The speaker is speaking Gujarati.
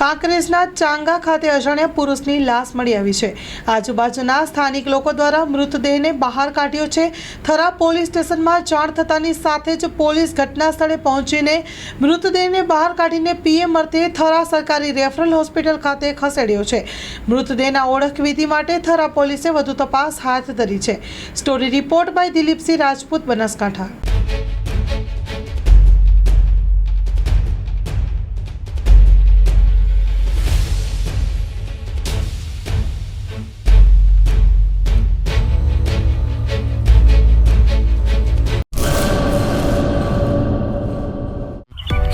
કાંકરેજના ચાંગા ખાતે અજાણ્યા પુરુષની લાશ મળી આવી છે. આજુબાજુના સ્થાનિક લોકો દ્વારા મૃતદેહને બહાર કાઢ્યો છે. થરા પોલીસ સ્ટેશનમાં જાણ થતાની સાથે જ પોલીસ ઘટના સ્થળે પહોંચીને મૃતદેહને બહાર કાઢીને પીએમ અર્થે થરા સરકારી રેફરલ હોસ્પિટલ ખાતે ખસેડ્યો છે. મૃતદેહના ઓળખવિધિ માટે થરા પોલીસે વધુ તપાસ હાથ ધરી છે. Story report by Dilipsinh Rajput Banaskantha.